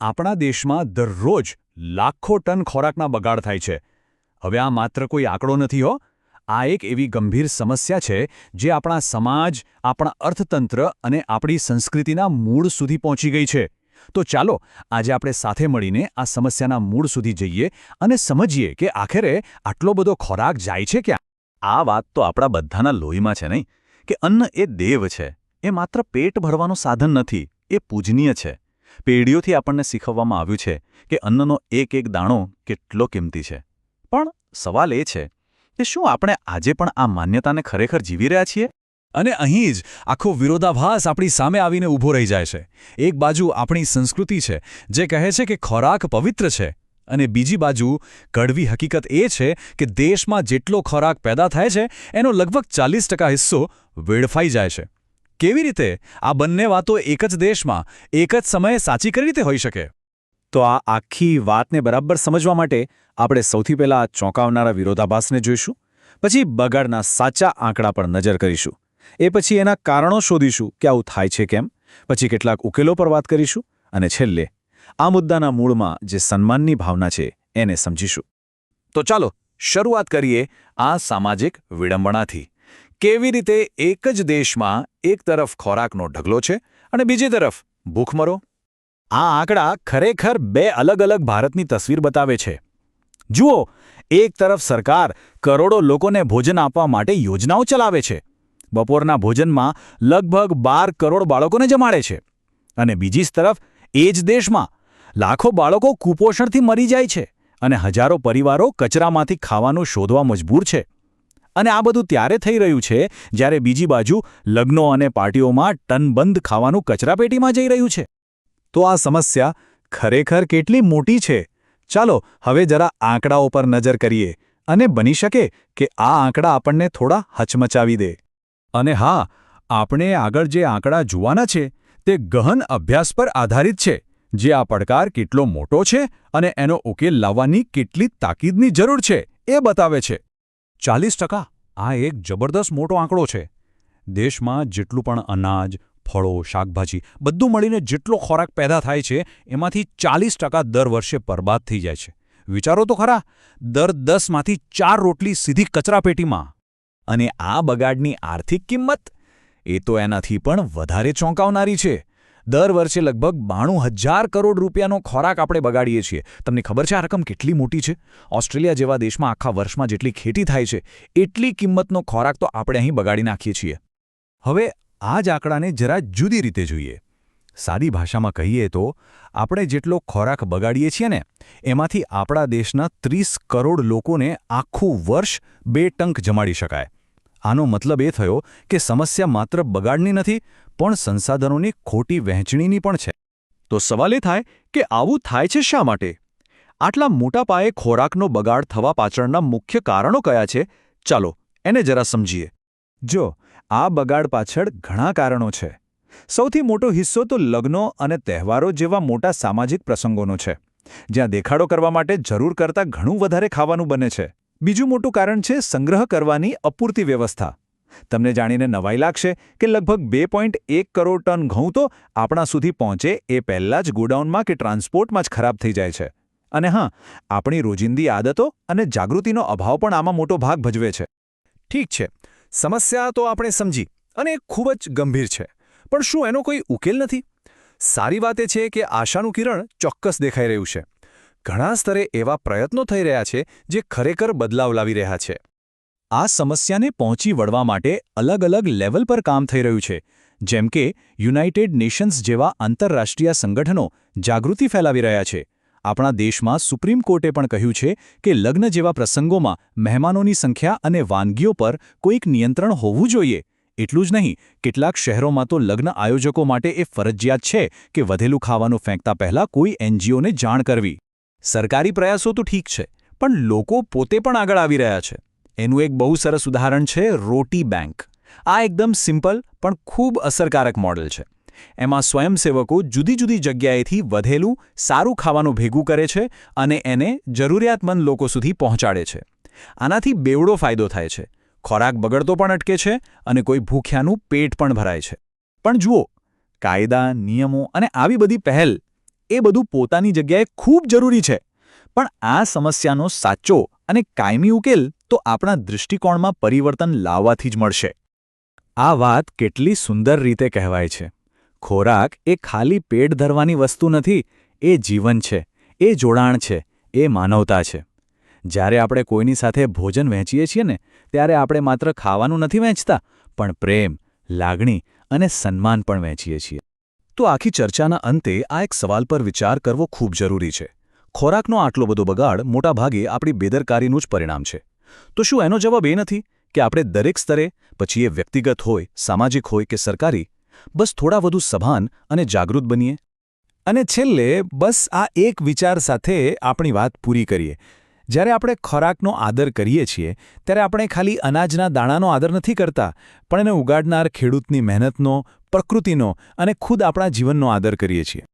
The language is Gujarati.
આપણા દેશમાં દરરોજ લાખો ટન ખોરાકના બગાડ થાય છે. હવે આ માત્ર કોઈ આંકડો નથી હો. આ એક એવી ગંભીર સમસ્યા છે જે આપણા સમાજ, આપણા અર્થતંત્ર અને આપણી સંસ્કૃતિના મૂળ સુધી પહોંચી ગઈ છે. તો ચાલો આજે આપણે સાથે મળીને આ સમસ્યાના મૂળ સુધી જઈએ અને સમજીએ કે આખરે આટલો બધો ખોરાક જાય છે ક્યાં? આ વાત તો આપણા બધાના લોહીમાં છે નહીં? કે અન્ન એ દેવ છે. એ માત્ર પેટ ભરવાનું સાધન નથી, એ પૂજનીય છે. પેઢીઓથી આપણને શીખવવામાં આવ્યું છે કે અન્નનો એક એક દાણો કેટલો કિંમતી છે. પણ સવાલ એ છે કે શું આપણે આજે પણ આ માન્યતાને ખરેખર જીવી રહ્યા છીએ? અને અહીં જ આખો વિરોધાભાસ આપણી સામે આવીને ઊભો રહી જાય છે. એક બાજુ આપણી સંસ્કૃતિ છે, જે કહે છે કે ખોરાક પવિત્ર છે, અને બીજી બાજુ કડવી હકીકત એ છે કે દેશમાં જેટલો ખોરાક પેદા થાય છે, એનો લગભગ ચાલીસ હિસ્સો વેડફાઈ જાય છે. કેવી રીતે આ બંને વાતો એક જ દેશમાં, એક જ સમયે સાચી કઈ રીતે હોઈ શકે? તો આ આખી વાતને બરાબર સમજવા માટે આપણે સૌથી પહેલા ચોંકાવનારા વિરોધાભાસને જોઈશું, પછી બગાડના સાચા આંકડા પર નજર કરીશું, એ પછી એના કારણો શોધીશું કે આવું થાય છે કેમ, પછી કેટલાક ઉકેલો પર વાત કરીશું, અને છેલ્લે આ મુદ્દાના મૂળમાં જે સન્માનની ભાવના છે એને સમજીશું. તો ચાલો, શરૂઆત કરીએ આ સામાજિક વિડંબણાથી. કેવી રીતે એક જ દેશમાં એક તરફ ખોરાકનો ઢગલો છે અને બીજી તરફ ભૂખમરો? આ આંકડા ખરેખર બે અલગ અલગ ભારતની તસવીર બતાવે છે. જુઓ, એક તરફ સરકાર કરોડો લોકોને ભોજન આપવા માટે યોજનાઓ ચલાવે છે. બપોરના ભોજનમાં લગભગ બાર કરોડ બાળકોને જમાડે છે. અને બીજી તરફ, એ જ દેશમાં લાખો બાળકો કુપોષણથી મરી જાય છે અને હજારો પરિવારો કચરામાંથી ખાવાનું શોધવા મજબૂર છે. અને આ બધું ત્યારે થઈ રહ્યું છે જ્યારે બીજી બાજુ લગ્નો અને પાર્ટીઓમાં ટનબંધ ખાવાનું કચરાપેટીમાં જઈ રહ્યું છે. તો આ સમસ્યા ખરેખર કેટલી મોટી છે? ચાલો હવે જરા આંકડાઓ પર નજર કરીએ અને બની શકે કે આ આંકડા આપણને થોડા હચમચાવી દે. અને હા, આપણે આગળ જે આંકડા જોવાના છે તે ગહન અભ્યાસ પર આધારિત છે, જે આ પડકાર કેટલો મોટો છે અને એનો ઉકેલ લાવવાની કેટલી તાકીદની જરૂર છે એ બતાવે છે. ચાલીસ ટકા. આ એક જબરદસ્ત મોટો આંકડો છે. દેશમાં જેટલું પણ અનાજ, ફળો, શાકભાજી બધું મળીને જેટલો ખોરાક પેદા થાય છે, એમાંથી ચાલીસ દર વર્ષે બરબાદ થઈ જાય છે. વિચારો તો ખરા, દર દસમાંથી ચાર રોટલી સીધી કચરાપેટીમાં અને આ બગાડની આર્થિક કિંમત? એ તો એનાથી પણ વધારે ચોંકાવનારી છે. દર વર્ષે લગભગ બાણું હજાર કરોડ રૂપિયાનો ખોરાક આપણે બગાડીએ છીએ. તમને ખબર છે આ રકમ કેટલી મોટી છે? ઓસ્ટ્રેલિયા જેવા દેશમાં આખા વર્ષમાં જેટલી ખેતી થાય છે, એટલી કિંમતનો ખોરાક તો આપણે અહીં બગાડી નાખીએ છીએ. હવે આ જ આંકડાને જરા જુદી રીતે જોઈએ. સાદી ભાષામાં કહીએ તો, આપણે જેટલો ખોરાક બગાડીએ છીએ ને, એમાંથી આપણા દેશના ત્રીસ કરોડ લોકોને આખું વર્ષ બે ટંક જમાડી શકાય. આનો મતલબ એ થયો કે સમસ્યા માત્ર બગાડની નથી, પણ સંસાધનોની ખોટી વહેંચણીની પણ છે. તો સવાલ એ થાય કે આવું થાય છે શા માટે? આટલા મોટા પાયે ખોરાકનો બગાડ થવા પાછળના મુખ્ય કારણો કયા છે? ચાલો, એને જરા સમજીએ. જો, આ બગાડ પાછળ ઘણા કારણો છે. સૌથી મોટો હિસ્સો તો લગ્નો અને તહેવારો જેવા મોટા સામાજિક પ્રસંગોનો છે. જ્યાં દેખાડો કરવા માટે જરૂર કરતાં ઘણું વધારે ખાવાનું બને છે. બીજું મોટું કારણ છે સંગ્રહ કરવાની અપૂરતી વ્યવસ્થા. તમને જાણીને નવાઈ લાગશે કે લગભગ બે પોઈન્ટ એક કરોડ ટન ઘઉં તો આપણા સુધી પહોંચે એ પહેલાં જ ગોડાઉનમાં કે ટ્રાન્સપોર્ટમાં જ ખરાબ થઈ જાય છે. અને હા, આપણી રોજિંદી આદતો અને જાગૃતિનો અભાવ પણ આમાં મોટો ભાગ ભજવે છે. ઠીક છે, સમસ્યા તો આપણે સમજી અને ખૂબ જ ગંભીર છે. પણ શું એનો કોઈ ઉકેલ નથી? સારી વાત એ છે કે આશાનું કિરણ ચોક્કસ દેખાઈ રહ્યું છે. ઘણા સ્તરે એવા પ્રયત્નો થઈ રહ્યા છે જે ખરેખર બદલાવ લાવી રહ્યા છે. આ સમસ્યાને પહોંચી વળવા માટે અલગ અલગ લેવલ પર કામ થઈ રહ્યું છે, જેમ કે યુનાઇટેડ નેશન્સ જેવા આંતરરાષ્ટ્રીય સંગઠનો જાગૃતિ ફેલાવી રહ્યા છે. આપણા દેશમાં સુપ્રીમ કોર્ટે પણ કહ્યું છે કે લગ્ન જેવા પ્રસંગોમાં મહેમાનોની સંખ્યા અને વાનગીઓ પર કોઈક નિયંત્રણ હોવું જોઈએ. એટલું જ નહીં, કેટલાક શહેરોમાં તો લગ્ન આયોજકો માટે એ ફરજિયાત છે કે વધેલું ખાવાનું ફેંકતા પહેલાં કોઈ એનજીઓને જાણ કરવી. સરકારી પ્રયાસો તો ઠીક છે, પણ લોકો પોતે પણ આગળ આવી રહ્યા છે. એનું એક બહુ સરસ ઉદાહરણ છે રોટી બેંક. આ એકદમ સિમ્પલ પણ ખૂબ અસરકારક મોડેલ છે. એમાં સ્વયંસેવકો જુદી જુદી જગ્યાએથી વધેલું, સારું ખાવાનું ભેગું કરે છે અને એને જરૂરિયાતમંદ લોકો સુધી પહોંચાડે છે. આનાથી બેવડો ફાયદો થાય છે. ખોરાક બગડતો પણ અટકે છે અને કોઈ ભૂખ્યાનું પેટ પણ ભરાય છે. પણ જુઓ, કાયદા, નિયમો અને આવી બધી પહેલ એ બધું પોતાની જગ્યાએ ખૂબ જરૂરી છે. પણ આ સમસ્યાનો સાચો અને કાયમી ઉકેલ તો આપણા દૃષ્ટિકોણમાં પરિવર્તન લાવવાથી જ મળશે. આ વાત કેટલી સુંદર રીતે કહેવાય છે. ખોરાક એ ખાલી પેટ ધરવાની વસ્તુ નથી, એ જીવન છે, એ જોડાણ છે, એ માનવતા છે. જ્યારે આપણે કોઈની સાથે ભોજન વહેંચીએ છીએ ને, ત્યારે આપણે માત્ર ખાવાનું નથી વહેંચતા, પણ પ્રેમ, લાગણી અને સન્માન પણ વહેંચીએ છીએ. તો આખી ચર્ચાના અંતે આ એક સવાલ પર વિચાર કરવો ખૂબ જરૂરી છે. ખોરાકનો આટલો બધો બગાડ મોટાભાગે આપણી બેદરકારીનું જ પરિણામ છે. તો શું એનો જવાબ એ નથી કે આપણે દરેક સ્તરે, પછી એ વ્યક્તિગત હોય, સામાજિક હોય કે સરકારી, બસ થોડા વધુ સભાન અને જાગૃત બનીએ? અને છેલ્લે બસ આ એક વિચાર સાથે આપણી વાત પૂરી કરીએ. જ્યારે આપણે ખોરાકનો આદર કરીએ છીએ, ત્યારે આપણે ખાલી અનાજના દાણાનો આદર નથી કરતા, પણ એને ઉગાડનાર ખેડૂતની મહેનતનો, પ્રકૃતિનો અને ખુદ આપણા જીવનનો આદર કરીએ છીએ.